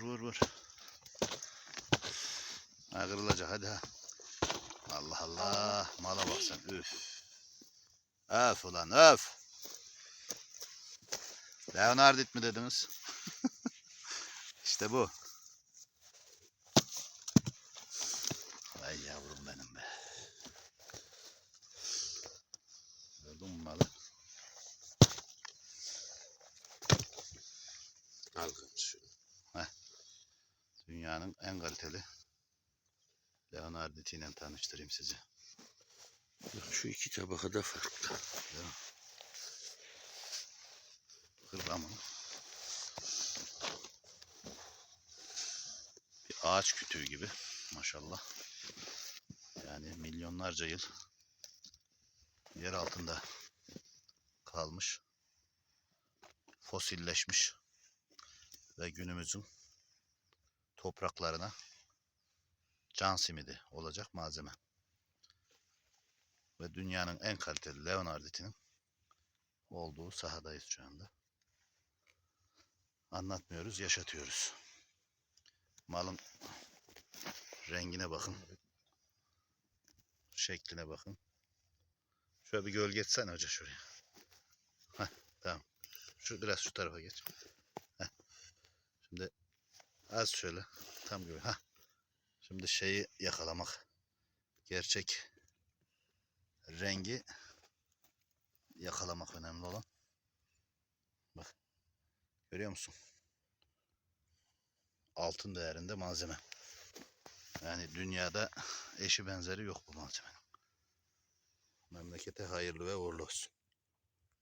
vur vur. Ha kırılacak hadi ha. Allah Allah. Mala bak sen. Üf. Öf ulan öf. Leonardit mi dediniz? işte bu. Ay yavrum benim be. Gördün mü malı? Al kız şunu. Dünyanın en kaliteli Leonardit ile tanıştırayım sizi. Şu iki tabaka da farklı. Kırbamın. Bir ağaç kütüğü gibi maşallah. Yani milyonlarca yıl yer altında kalmış. Fosilleşmiş ve günümüzün topraklarına can simidi olacak malzeme. Ve dünyanın en kaliteli Leonardit'inin olduğu sahadayız şu anda. Anlatmıyoruz, yaşatıyoruz. Malın rengine bakın. Şekline bakın. Şöyle bir gölge etsene hoca şuraya. Heh, tamam. Şu biraz şu tarafa geç. Heh. Şimdi az şöyle tam gibi. Heh. Şimdi şeyi yakalamak. Gerçek rengi yakalamak önemli olan. Bak. Görüyor musun? Altın değerinde malzeme. Yani dünyada eşi benzeri yok bu malzemenin. Memlekete hayırlı ve uğurlu olsun.